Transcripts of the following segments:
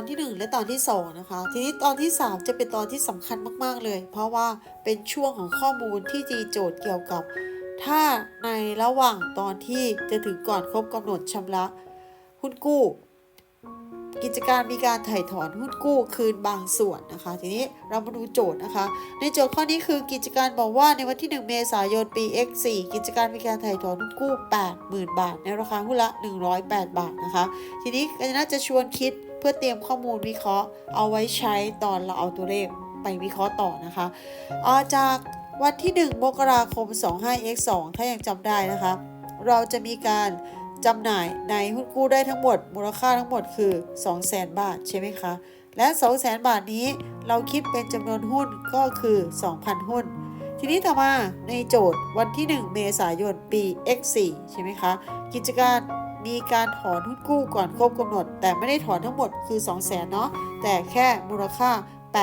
อนที่ 1 และตอนที่ 2 นะคะ ทีนี้ตอนที่ 3 จะเป็นตอนที่สำคัญมาก ๆ เลย เพราะว่าเป็นช่วงของข้อมูลที่จีโจทย์เกี่ยวกับ ถ้าในระหว่างตอนที่จะถึงก่อนครบกำหนดชำระหุ้นกู้ กิจการมีการถ่ายถอนหุ้นกู้คืนบางส่วนนะคะ ทีนี้เรามาดูโจทย์นะคะ ในโจทย์ข้อนี้คือกิจการบอกว่าในวันที่ 1 เมษายนปี x 4 กิจการมีการถ่ายถอนหุ้นกู้ 80,000 บาท ในราคาหุ้นละ 108 บาทนะคะ ทีนี้ก็น่าจะชวนคิด เพื่อเตรียมข้อมูลวิเคราะห์ เอาไว้ใช้ตอนเราเอาตัวเลขไปวิเคราะห์ต่อนะคะอาจากวันที่ 1 มกราคม 25x2 ถ้ายังจำได้นะคะ เราจะมีการจำหน่ายในหุ้นกู้ได้ทั้งหมด มูลค่าทั้งหมดคือ 200,000 บาทใช่ไหมคะ และ 200,000 บาทนี้เราคิดเป็นจำนวนหุ้นก็คือ 2,000 หุ้น ทีนี้ต่อมาในโจทย์วันที่ 1 เมษายนปี x4 ใช่ไหมคะ กิจการ มีการถอนหุ้นกู้ก่อนครบกำหนด แต่ไม่ได้ถอนทั้งหมดคือ 200,000เนาะแต่แค่มูลค่า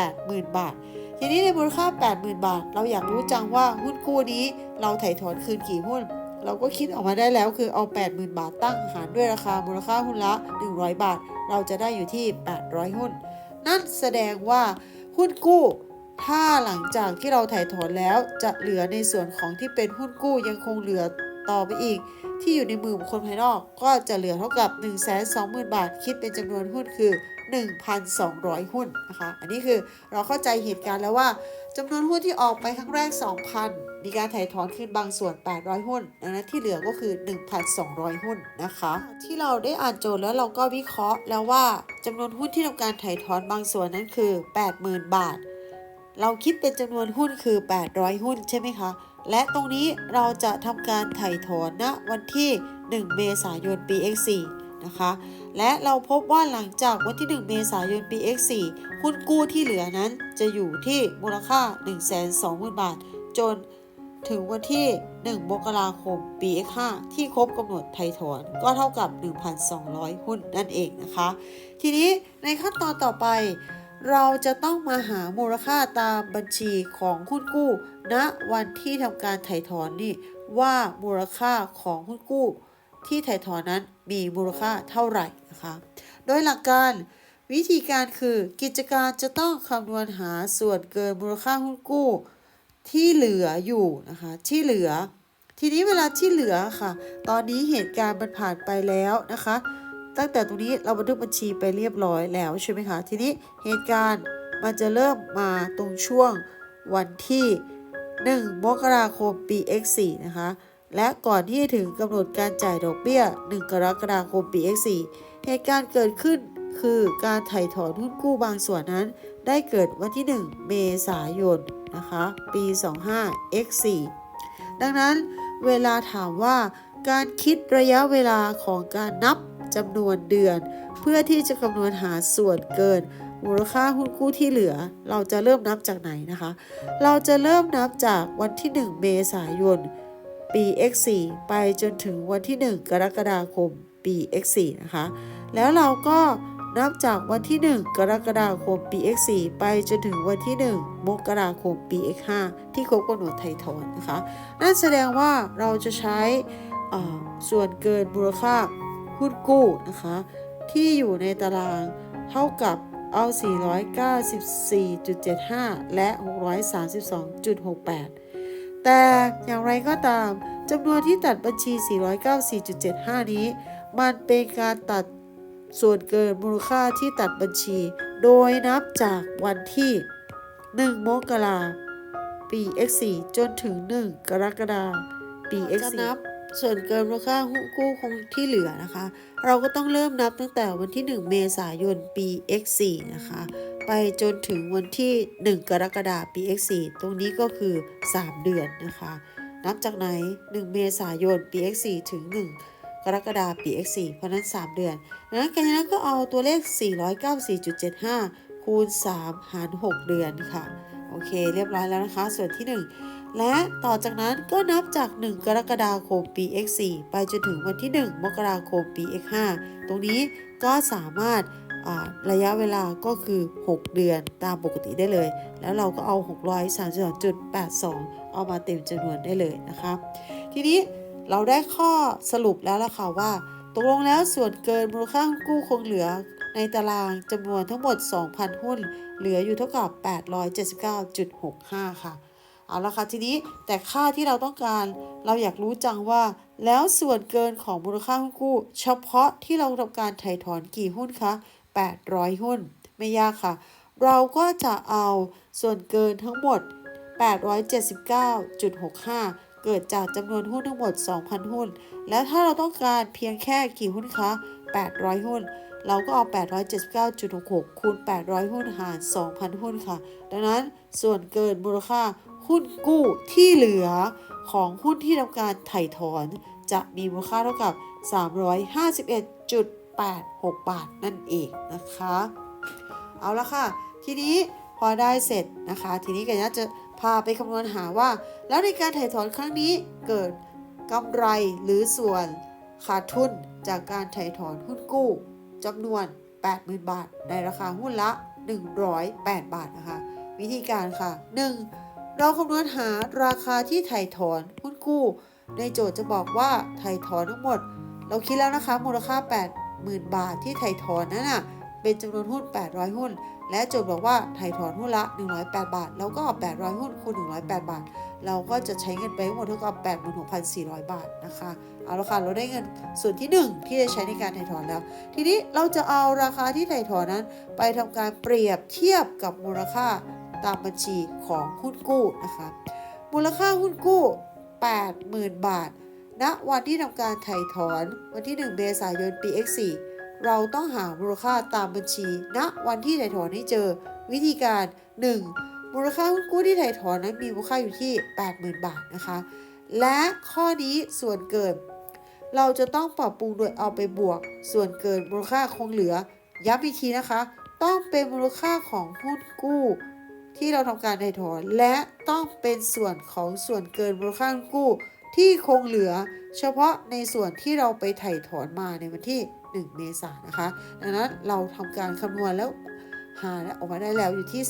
80,000 บาท ทีนี้ในมูลค่า 80,000 บาท เราอยากรู้จังว่าหุ้นกู้นี้ เราถ่ายถอนคืนกี่หุ้น เราก็คิดออกมาได้แล้วคือเอา 80,000 บาทตั้งหารด้วยราคามูลค่าหุ้นละ 100 บาท เราจะได้อยู่ที่ 800 หุ้น นั่นแสดงว่าหุ้นกู้ถ้าหลังจากที่เราถ่ายถอนแล้วจะเหลือในส่วนของที่เป็นหุ้นกู้ยังคงเหลือต่อไปอีก ที่อยู่ในมือบุคคลภายนอก ก็จะเหลือเท่ากับ 1 2 0 0 0 0 บาท คิดเป็นจำนวนหุ้นคือ 1,200 หุ้นนะคะ อันนี้คือเราเข้าใจเหตุการณ์แล้วว่าจำนวนหุ้นที่ออกไปครั้งแรก 2,000 มีการถ่ายถอนคืนบางส่วน 800 หุ้นดังนั้นที่เหลือก็คือ 1,200 หุ้นนะคะ ที่เราได้อ่านโจทย์แล้วเราก็วิเคราะห์แล้วว่าจำนวนหุ้นที่ทำการถ่ายถอนบางส่วนนั้นคือ 80,000 บาท เราคิดเป็นจำนวนหุ้นคือ 800 หุ้นใช่ไหมคะ และตรงนี้เราจะทำการถ่ายถอนณวันที่ 1 เมษายนปี x4 นะคะ และเราพบว่าหลังจากวันที่ 1 เมษายนปี x4 หุ้นกู้ที่เหลือนั้นจะอยู่ที่มูลค่า 120,000 บาท จนถึงวันที่ 1 มกราคม ปี x5 ที่ครบกำหนดไถ่ถอนก็เท่ากับ 1,200 หุ้นนั่นเองนะคะ ทีนี้ในขั้นตอนต่อไป เราจะต้องมาหามูลค่าตามบัญชีของหุ้นกู้ณวันที่ทำการไถ่ถอนนี่ว่ามูลค่าของหุ้นกู้ ที่ไถ่ถอนนั้นมีมูลค่าเท่าไหร่นะคะ โดยหลักการวิธีการคือกิจการจะต้องคำนวณหาส่วนเกินมูลค่าหุ้นกู้ ที่เหลืออยู่นะคะที่เหลือ ทีนี้เวลาที่เหลือค่ะ ตอนนี้เหตุการณ์มันผ่านไปแล้วนะคะ ตั้งแต่ตรงนี้เราบันทึกบัญชีไปเรียบร้อยแล้วใช่ไหมคะทีนี้เหตุการณ์มันจะเริ่มมาตรงช่วงวันที่ 1 มกราคมปี x4 นะคะ และก่อนที่ถึงกำหนดการจ่ายดอกเบี้ย 1 กรกฎาคมปี x4 เหตุการณ์เกิดขึ้นคือการถ่ายถอนหุ้นกู้บางส่วนนั้น ได้เกิดวันที่ 1 เมษายนนะคะ ปี 25 x4 ดังนั้นเวลาถามว่า การคิดระยะเวลาของการนับจำนวนเดือน เพื่อที่จะคำนวณหาส่วนเกิน มูลค่าหุ้นกู้ที่เหลือ เราจะเริ่มนับจากไหนนะคะ เราจะเริ่มนับจากวันที่ 1 เมษายน ปี x4 ไปจนถึงวันที่ 1 กรกฎาคม ปี x4 นะคะ แล้วเราก็นับจากวันที่ 1 กรกฎาคม ปี x4 ไปจนถึงวันที่ 1 มกราคม ปี x5 ที่ครบกำหนดไถ่ถอนนะคะ นั่นแสดงว่าเราจะใช้ ส่วนเกินมูลค่าหุ้นกู้นะคะที่อยู่ในตารางเท่ากับเอา 494.75 และ 632.68 แต่อย่างไรก็ตามจำนวนที่ตัดบัญชี 494.75 นี้ มันเป็นการตัดส่วนเกินมูลค่าที่ตัดบัญชี โดยนับจากวันที่ 1 มกราปี x4 จนถึง 1 กรกฎาปี x4 นับ ส่วนเกินมูลค่าหุ้นกู้คงที่เหลือนะคะ เราก็ต้องเริ่มนับตั้งแต่วันที่ 1 เมษายนปี x4 นะคะ ไปจนถึงวันที่ 1 กรกฎาคมปี x4 ตรงนี้ก็คือ 3 เดือนนะคะ นับจากไหน 1 เมษายนปี x4 ถึง 1 กรกฎาคมปี x4 เพราะนั้น 3 เดือนดังนั้นการนั้นก็เอาตัวเลข 494.75 คูณ 3 หาร 6 เดือนค่ะ เคเรียบร้อยแล้วนะคะ ส่วนที่ 1 และต่อจากนั้นก็นับจาก 1 กรกฎาคมปี x4 ไปจนถึงวันที่ 1 มกราคมปี x5 ตรงนี้ก็สามารถระยะเวลาก็คือ 6 เดือนตามปกติได้เลย แล้วเราก็เอา 632.82 เอามาเต็มจำนวนได้เลยนะคะ ทีนี้เราได้ข้อสรุปแล้วล่ะค่ะว่าตกลงแล้วส่วนเกินมูลค่ากู้คงเหลือ ในตารางจำนวนทั้งหมด 2,000 หุ้น เหลืออยู่เท่ากับ 879.65 ค่ะ เอาละค่ะ ทีนี้แต่ค่าที่เราต้องการเราอยากรู้จังว่า แล้วส่วนเกินของมูลค่าหุ้นกู้ เฉพาะที่เราทำการไถ่ถอนกี่หุ้นคะ 800 หุ้น ไม่ยากค่ะ เราก็จะเอาส่วนเกินทั้งหมด 879.65เกิดจากจำนวนหุ้นทั้งหมด 2,000 หุ้น และถ้าเราต้องการเพียงแค่กี่หุ้นคะ 800 หุ้น เราก็เอา 879.66 คูณ 800 หุ้นหาร 2,000 หุ้นค่ะ ดังนั้นส่วนเกินมูลค่าหุ้นกู้ที่เหลือของหุ้นที่ทำการไถ่ถอนจะมีมูลค่าเท่ากับ 351.86 บาทนั่นเองนะคะ เอาละค่ะ ทีนี้พอได้เสร็จนะคะ ทีนี้กันนะจะพาไปคำนวณหาว่า แล้วในการถ่ายถอนครั้งนี้เกิดกำไรหรือส่วนขาดทุนจากการถ่ายถอนหุ้นกู้ จำนวน 80,000 บาท ในราคาหุ้นละ 108 บาทนะคะ วิธีการค่ะ 1. เราคำนวณหาราคาที่ถ่ายถอนหุ้นกู้ ในโจทย์จะบอกว่าถ่ายถอนทั้งหมด เราคิดแล้วนะคะมูลค่า 80,000 บาทที่ถ่ายถอนนั้นน่ะเป็นจำนวนหุ้น 800 หุ้น และโจทย์บอกว่าถ่ายถอนหุ้นละ 108 บาท แล้วก็ 800 หุ้นคูณ 108 บาท เราก็จะใช้เงินไปทั้งหมดเท่ากับ 86,400 บาทนะคะ เอาละค่ะ เราได้เงินส่วนที่ 1 ที่จะใช้ในการถ่ายถอนแล้ว ทีนี้เราจะเอาราคาที่ถ่ายถอนนั้น ไปทำการเปรียบเทียบกับมูลค่าตามบัญชีของหุ้นกู้นะคะ มูลค่าหุ้นกู้ 80,000 บาทณวันที่ทำการถ่ายถอนวันที่ 1 เมษายนปี X4 เราต้องหามูลค่าตามบัญชีณวันที่ถ่ายถอนให้เจอ วิธีการ 1. มูลค่าหุ้นกู้ที่ถ่ายถอนนั้นมีมูลค่าอยู่ที่ 80,000 บาทนะคะ และข้อนี้ส่วนเกิน เราจะต้องปรับปรุงโดยเอาไปบวก ส่วนเกินมูลค่าคงเหลือ ย้ำอีกทีนะคะ ต้องเป็นมูลค่าของหุ้นกู้ ที่เราทำการถ่ายถอน และต้องเป็นส่วนของส่วนเกินมูลค่าหุ้นกู้ที่คงเหลือ เฉพาะในส่วนที่เราไปถ่ายถอนมาในวันที่ 1 เมษายนนะคะดังนั้นเราทำการคำนวณแล้วหาออกมาได้แล้วอยู่ที่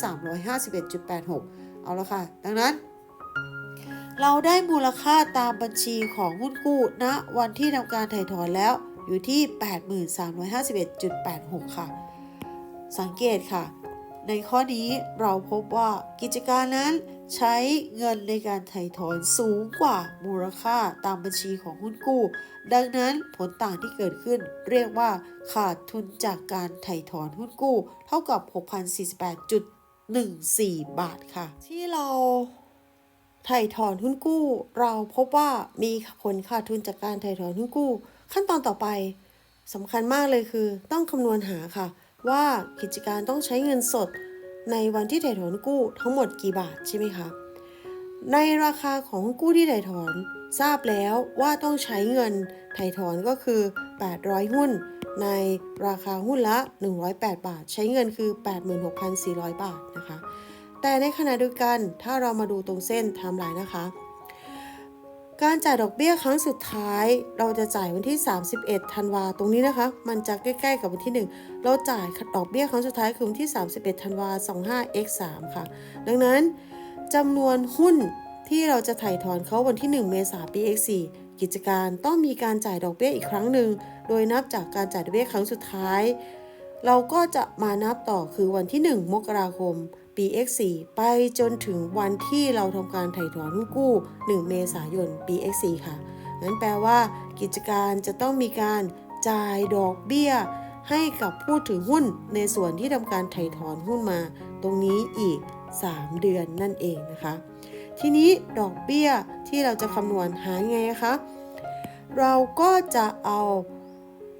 351.86 เอาละค่ะ ดังนั้น เราได้มูลค่าตามบัญชีของหุ้นกู้ณวันที่ทำการถ่ายถอนแล้วอยู่ที่ 8351.86 ค่ะ สังเกตค่ะ ในข้อนี้เราพบว่ากิจการนั้น ใช้เงินในการไถ่ถอนสูงกว่ามูลค่าตามบัญชีของหุ้นกู้ ดังนั้นผลต่างที่เกิดขึ้น เรียกว่าขาดทุนจากการไถ่ถอนหุ้นกู้ เท่ากับ 6,048.14 บาทค่ะ ที่เราไถ่ถอนหุ้นกู้ เราพบว่ามีผลขาดทุนจากการไถ่ถอนหุ้นกู้ ขั้นตอนต่อไปสำคัญมากเลยคือ ต้องคำนวณหาค่ะ ว่ากิจการต้องใช้เงินสด ในวันที่ถ่ายถอนกู้ทั้งหมดกี่บาทใช่ไหมคะในราคาของกู้ที่ถ่ายถอนทราบแล้วว่าต้องใช้เงินถ่ายถอนก็คือ 800 หุ้น ในราคาหุ้นละ 108 บาท ใช้เงินคือ 86,400 บาทนะคะ แต่ในขณะเดียวกันถ้าเรามาดูตรงเส้นไทม์ไลน์นะคะ การจ่ายดอกเบี้ยครั้งสุดท้าย เราจะจ่ายวันที่ 31ธันวาตรงนี้นะคะ มันจะใกล้ๆกับวันที่ 1 เราจ่ายดอกเบี้ยครั้งสุดท้ายคือวันที่ 31ธันวา 25 x 3 ค่ะ ดังนั้นจำนวนหุ้นที่เราจะถ่ายถอนเขาวันที่ 1 เมษายนปี x 4 กิจการต้องมีการจ่ายดอกเบี้ยอีกครั้งหนึ่ง โดยนับจากการจ่ายดอกเบี้ยครั้งสุดท้าย เราก็จะมานับต่อคือวันที่ 1 มกราคม ปี X4 ไปจนถึงวันที่เราทำการไถ่ถอนหุ้นกู้ 1 เมษายนปี X4 ค่ะ นั้นแปลว่ากิจการจะต้องมีการจ่ายดอกเบี้ย ให้กับผู้ถือหุ้นในส่วนที่ทำการไถ่ถอนหุ้นมา ตรงนี้อีก 3 เดือนนั่นเองนะคะ ทีนี้ดอกเบี้ยที่เราจะคำนวณหาไงคะเราก็จะเอา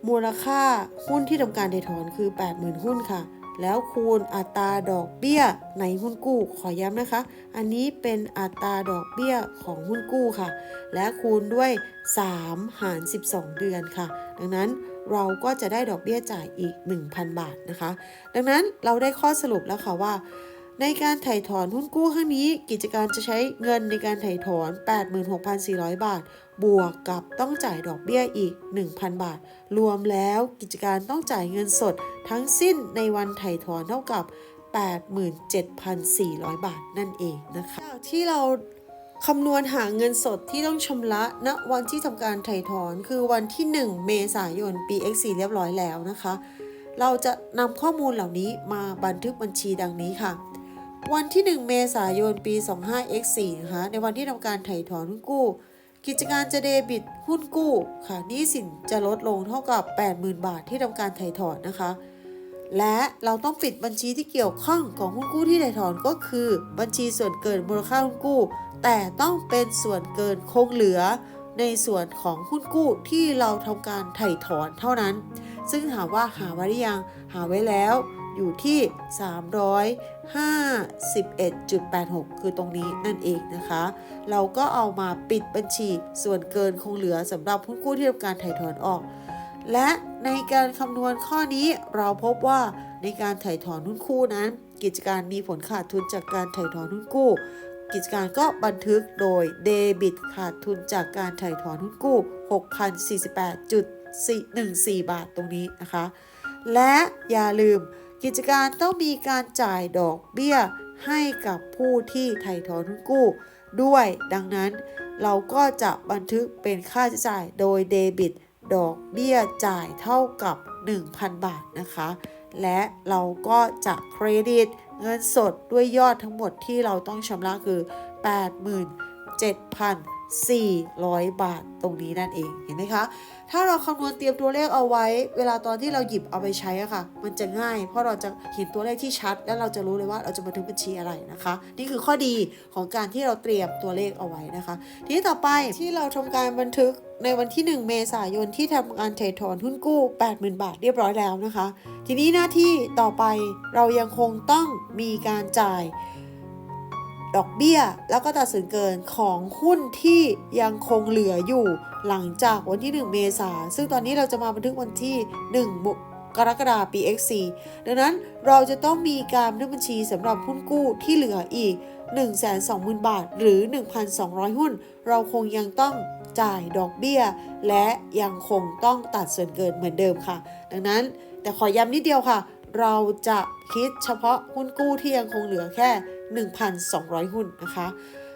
มูลค่าหุ้นที่ทำการไถ่ถอนคือ 80,000 หุ้นค่ะ แล้วคูณอัตราดอกเบี้ยในหุ้นกู้ ขอย้ำนะคะ อันนี้เป็นอัตราดอกเบี้ยของหุ้นกู้ค่ะ และคูณด้วย 3 หาร 12 เดือนค่ะ ดังนั้นเราก็จะได้ดอกเบี้ยจ่ายอีก 1,000 บาทนะคะ ดังนั้นเราได้ข้อสรุปแล้วค่ะว่า ในการถ่ายถอนหุ้นกู้ครั้งนี้ กิจการจะใช้เงินในการถ่ายถอน 86,400 บาท บวกกับต้องจ่ายดอกเบี้ยอีก 1,000 บาท รวมแล้วกิจการต้องจ่ายเงินสด ทั้งสิ้นในวันถ่ายถอนเท่ากับ 87,400 บาทนั่นเองนะคะที่เราคำนวณหาเงินสดที่ต้องชำระณวันที่ทำการถ่ายถอนคือวันที่ 1 เมษายนปี X4 เรียบร้อยแล้วนะคะ เราจะนำข้อมูลเหล่านี้มาบันทึกบัญชีดังนี้ค่ะ วันที่ 1 เมษายน ปี 25x4 นะคะในวันที่ทำการไถ่ถอนหุ้นกู้ กิจการจะเดบิตหุ้นกู้ค่ะหนี้สินจะลดลงเท่ากับ 80,000 บาทที่ทำการไถ่ถอนนะคะ และเราต้องปิดบัญชีที่เกี่ยวข้องของหุ้นกู้ที่ไถ่ถอนก็คือ บัญชีส่วนเกินมูลค่าหุ้นกู้ แต่ต้องเป็นส่วนเกินคงเหลือในส่วนของหุ้นกู้ที่เราทำการไถ่ถอนเท่านั้น ซึ่งถามว่าหาไว้หรือยัง หาไว้แล้ว อยู่ที่ 351.86 คือตรงนี้นั่นเองนะคะ เราก็เอามาปิดบัญชีส่วนเกินคงเหลือสำหรับหุ้นกู้ที่ทำการถ่ายถอนออก และในการคำนวณข้อนี้เราพบว่าในการถ่ายถอนหุ้นกู้นั้น กิจการมีผลขาดทุนจากการถ่ายถอนหุ้นกู้ กิจการก็บันทึกโดยเดบิตขาดทุนจากการถ่ายถอนหุ้นกู้6,048.14บาทตรงนี้นะคะ และอย่าลืม กิจการต้องมีการจ่ายดอกเบี้ยให้กับผู้ที่ไถ่ถอนกู้ ด้วยดังนั้นเราก็จะบันทึกเป็นค่าใช้จ่ายโดยเดบิต ดอกเบี้ยจ่ายเท่ากับ 1,000 บาทนะคะ และเราก็จะเครดิตเงินสดด้วยยอดทั้งหมดที่เราต้องชำระคือ 400 บาทตรงนี้นั่นเองเห็นไหมคะ ถ้าเราคำนวณเตรียมตัวเลขเอาไว้ เวลาตอนที่เราหยิบเอาไปใช้อะค่ะ มันจะง่าย เพราะเราจะเห็นตัวเลขที่ชัด และเราจะรู้เลยว่าเราจะบันทึกบัญชีอะไรนะคะ นี่คือข้อดีของการที่เราเตรียมตัวเลขเอาไว้นะคะ ทีนี้ต่อไปที่เราทำการบันทึกในวันที่ 1 เมษายนที่ทำการเทรดถอนหุ้นกู้ 80,000 บาทเรียบร้อยแล้วนะคะ ทีนี้หน้าที่ต่อไปเรายังคงต้องมีการจ่าย ดอกเบี้ย แล้วก็ตัดสินเกินของหุ้นที่ยังคงเหลืออยู่หลังจากวันที่ 1 เมษาซึ่งตอนนี้เราจะมาบันทึกวันที่ 1กรกฎาคมปี X4 ดังนั้นเราจะต้องมีการบันทึกบัญชีสำหรับหุ้นกู้ที่เหลืออีก 120,000 บาท หรือ 1,200 หุ้น เราคงยังต้องจ่ายดอกเบี้ย และยังคงต้องตัดส่วนเกินเหมือนเดิมค่ะ ดังนั้นแต่ขอย้ำนิดเดียวค่ะ เราจะคิดเฉพาะหุ้นกู้ที่ยังคงเหลือแค่ 1,200 หุ้นนะคะ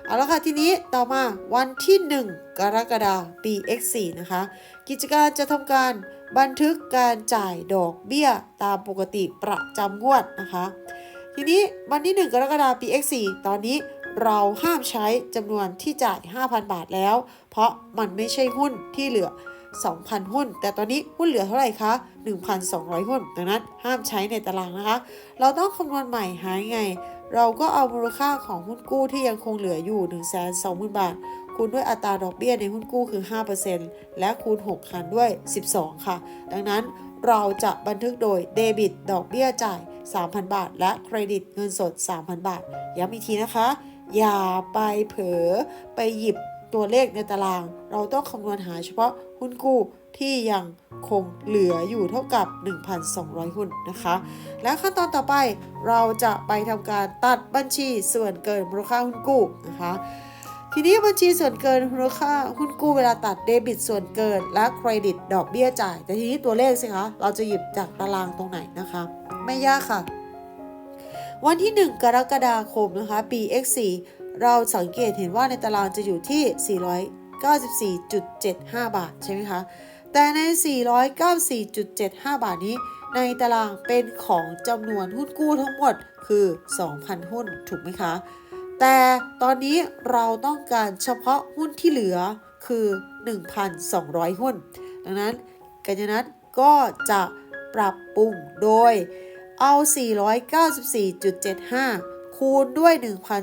เอาละค่ะ ทีนี้ต่อมาวันที่ 1 กรกฎาคมปี X4 นะคะ กิจการจะทำการบันทึกการจ่ายดอกเบี้ยตามปกติประจำงวดนะคะ ทีนี้วันที่ 1 กรกฎาคมปี X4 ตอนนี้เราห้ามใช้จำนวนที่จ่าย 5,000 บาทแล้ว เพราะมันไม่ใช่หุ้นที่เหลือ 2,000 หุ้น แต่ตอนนี้หุ้นเหลือเท่าไหร่คะ 1,200 หุ้น ดังนั้นห้ามใช้ในตารางนะคะ เราต้องคำนวณใหม่หายไง เราก็เอามูลค่าของหุ้นกู้ที่ยังคงเหลืออยู่ 120,000 บาท คูณด้วยอัตราดอกเบี้ยในหุ้นกู้คือ 5%และคูณ 6 คันด้วย 12 ค่ะ ดังนั้นเราจะบันทึกโดยเดบิตดอกเบี้ยจ่าย 3,000 บาท และเครดิตเงินสด 3,000 บาท ย้ำอีกทีนะคะ อย่าไปเผลอไปหยิบตัวเลขในตาราง เราต้องคำนวณหาเฉพาะ หุ้นกู้ที่ยังคงเหลืออยู่เท่ากับ 1,200 หุ้นนะคะ และขั้นตอนต่อไปเราจะไปทำการตัดบัญชีส่วนเกินมูลค่าหุ้นกู้นะคะทีนี้บัญชีส่วนเกินมูลค่าหุ้นกู้เวลาตัดเดบิตส่วนเกิน และเครดิตดอกเบี้ยจ่าย แต่ทีนี้ตัวเลขสิคะเราจะหยิบจากตารางตรงไหนนะคะ ไม่ยากค่ะ วันที่ 1 กรกฎาคมนะคะปี X4 เราสังเกตเห็นว่าในตารางจะอยู่ที่ 494.75 บาทใช่ไหมคะ แต่ใน 494.75 บาทนี้ ในตารางเป็นของจำนวนหุ้นกู้ทั้งหมดคือ 2,000 หุ้นถูกไหมคะ แต่ตอนนี้เราต้องการเฉพาะหุ้นที่เหลือคือ 1,200 หุ้น ดังนั้นกัญญนัทก็จะปรับปรุงโดยเอา 494.75 คูณด้วย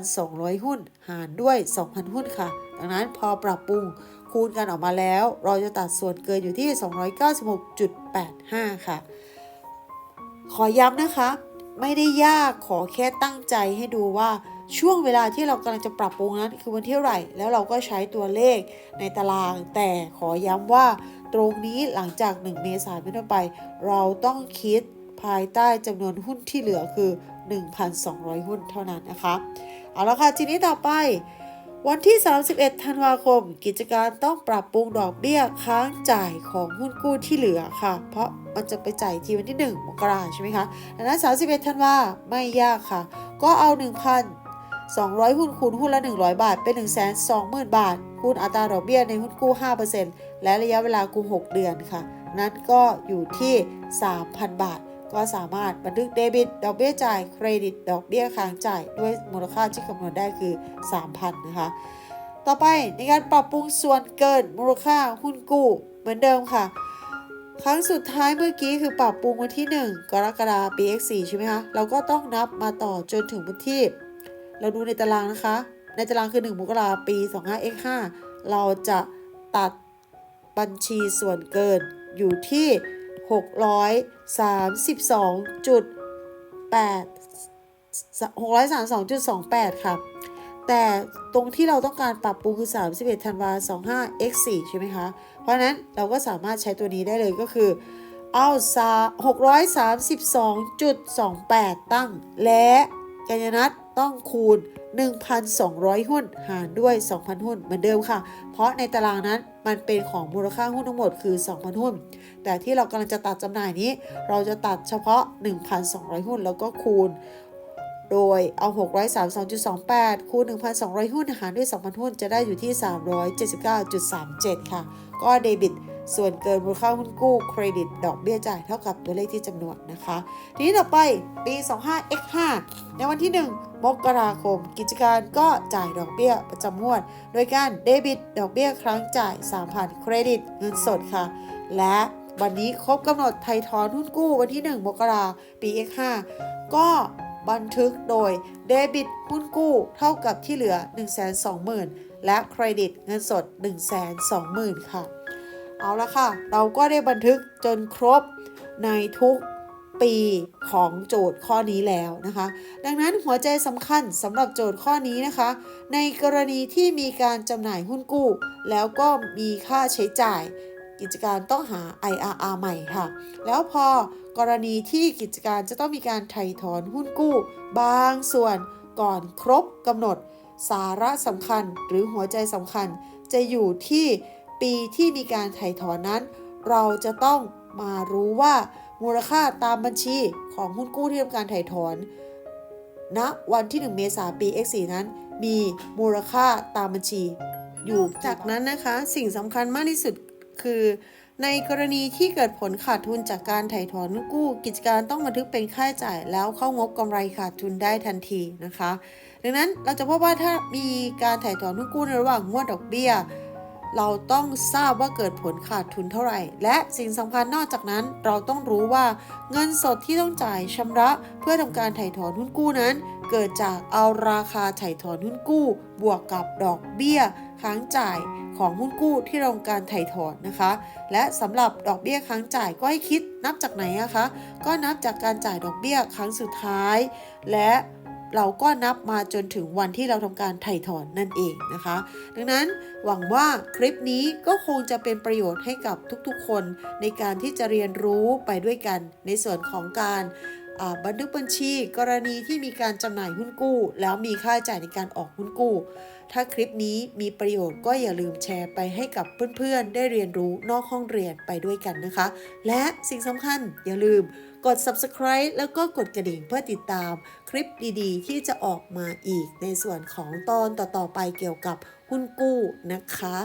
1,200 หุ้น หารด้วย 2,000 หุ้นค่ะ ดังนั้นพอปรับปรุงคูณกันออกมาแล้ว เราจะตัดส่วนเกินอยู่ที่ 296.85 ค่ะ ขอย้ำนะคะ ไม่ได้ยากขอแค่ตั้งใจให้ดูว่าช่วงเวลาที่เรากำลังจะปรับปรุงนั้นคือวันที่ไหร่ แล้วเราก็ใช้ตัวเลขในตาราง แต่ขอย้ำว่าตรงนี้หลังจาก 1 เมษายนเป็นต้นไป เราต้องคิดภายใต้จำนวนหุ้นที่เหลือคือ 1,200 หุ้นเท่านั้นนะคะ เอาละค่ะ ทีนี้ต่อไป วันที่ 31 ธันวาคม กิจการต้องปรับปรุงดอกเบี้ยค้างจ่ายของหุ้นกู้ที่เหลือค่ะ เพราะมันจะไปจ่ายทีวันที่ 1 มกราใช่ไหมคะดังนั้น 31 ธันวาไม่ยากค่ะ ก็เอา 1,200 หุ้นคูณหุ้นละ 100 บาท เป็น 120,000 บาท คูณอัตราดอกเบี้ยในหุ้นกู้ 5%และระยะเวลากู้ 6 เดือนค่ะ นั้นก็อยู่ที่ 3,000 บาท ก็สามารถบันทึกเดบิต ดอกเบี้ยจ่ายเครดิต ดอกเบี้ยค้างจ่ายด้วยมูลค่าที่คำนวณได้คือ 3,000 นะคะ ต่อไปในการปรับปรุงส่วนเกินมูลค่าหุ้นกู้เหมือนเดิมค่ะ ครั้งสุดท้ายเมื่อกี้คือปรับปรุงวันที่ 1 กรกฎาคมปี X4 ใช่ไหมคะเราก็ต้องนับมาต่อจนถึงวันที่ เราดูในตารางนะคะ ในตารางคือ 1 มกราปี 25X5 เราจะตัดบัญชีส่วนเกินอยู่ที่ 632.8 632.28 ค่ะ แต่ตรงที่เราต้องการปรับปรุงคือ 31ธันวา25 x 4ใช่ไหมคะ เพราะฉะนั้นเราก็สามารถใช้ตัวนี้ได้เลยก็คือเอา632.28 ตั้งและกัญญนัท ต้องคูณ 1,200 หุ้นหารด้วย 2,000 หุ้นเหมือนเดิมค่ะ เพราะในตารางนั้นมันเป็นของมูลค่าหุ้นทั้งหมดคือ 2,000 หุ้น แต่ที่เรากำลังจะตัดจำหน่ายนี้ เราจะตัดเฉพาะ 1,200 หุ้นแล้วก็คูณ โดยเอา 632.28 คูณ 1,200 หุ้นหารด้วย 2,000 หุ้นจะได้อยู่ที่ 379.37 ค่ะ ก็เดบิต ส่วนเกินมูลค่าหุ้นกู้เครดิตดอกเบี้ยจ่ายเท่ากับตัวเลขที่จำนวนนะคะ ทีนี้ต่อไปปี 25x5 ในวันที่ 1 มกราคม กิจการก็จ่ายดอกเบี้ยประจำงวด โดยการเดบิตดอกเบี้ยครั้งจ่าย 3,000 เครดิตเงินสดค่ะ และวันนี้ครบกำหนดไทยถอนหุ้นกู้วันที่ 1 มกราปี x5 ก็บันทึกโดยเดบิตหุ้นกู้เท่ากับที่เหลือ 120,000 และเครดิตเงินสด 120,000 ค่ะ เอาละค่ะ เราก็ได้บันทึกจนครบในทุกปีของโจทย์ข้อนี้แล้วนะคะ ดังนั้นหัวใจสำคัญสำหรับโจทย์ข้อนี้นะคะ ในกรณีที่มีการจำหน่ายหุ้นกู้ แล้วก็มีค่าใช้จ่าย กิจการต้องหา IRR ใหม่ค่ะ แล้วพอกรณีที่กิจการจะต้องมีการไถ่ถอนหุ้นกู้ บางส่วนก่อนครบกำหนด สาระสำคัญหรือหัวใจสำคัญจะอยู่ที่ ปีที่มีการถ่ายถอนนั้น เราจะต้องมารู้ว่ามูลค่าตามบัญชีของหุ้นกู้ที่ทำการถ่ายถอนณวันที่ 1 เมษายนปี X4 นั้น มีมูลค่าตามบัญชี อยู่จากนั้นนะคะสิ่งสำคัญมากที่สุดคือ ในกรณีที่เกิดผลขาดทุนจากการถ่ายถอนหุ้นกู้ กิจการต้องบันทึกเป็นค่าใช้จ่าย แล้วเข้างบกำไรขาดทุนได้ทันทีนะคะ ดังนั้นเราจะพบว่าถ้ามีการถ่ายถอนหุ้นกู้ในระหว่างงวดดอกเบี้ย เราต้องทราบว่าเกิดผลขาดทุนเท่าไหร่ และสิ่งสำคัญนอกจากนั้นเราต้องรู้ว่าเงินสดที่ต้องจ่ายชำระเพื่อทำการถ่ายถอนหุ้นกู้นั้น เกิดจากเอาราคาถ่ายถอนหุ้นกู้ บวกกับดอกเบี้ยค้างจ่ายของหุ้นกู้ที่เราต้องการถ่ายถอนนะคะ และสำหรับดอกเบี้ยค้างจ่ายก็ให้คิดนับจากไหนอะคะ ก็นับจากการจ่ายดอกเบี้ยครั้งสุดท้าย และ เราก็นับมาจนถึงวันที่เราทำการไถ่ถอนนั่นเองนะคะ ดังนั้นหวังว่าคลิปนี้ก็คงจะเป็นประโยชน์ให้กับทุกๆ คนในการที่จะเรียนรู้ไปด้วยกันในส่วนของการบันทึกบัญชีกรณีที่มีการจำหน่ายหุ้นกู้ แล้วมีค่าใช้จ่ายในการออกหุ้นกู้ ถ้าคลิปนี้มีประโยชน์ก็อย่าลืมแชร์ไปให้กับเพื่อนๆ ได้เรียนรู้นอกห้องเรียนไปด้วยกันนะคะ และสิ่งสำคัญอย่าลืมกด subscribe แล้วก็กดกระดิ่งเพื่อติดตาม คลิปดีๆ ที่จะออกมาอีกในส่วนของตอนต่อๆไปเกี่ยวกับหุ้นกู้นะคะ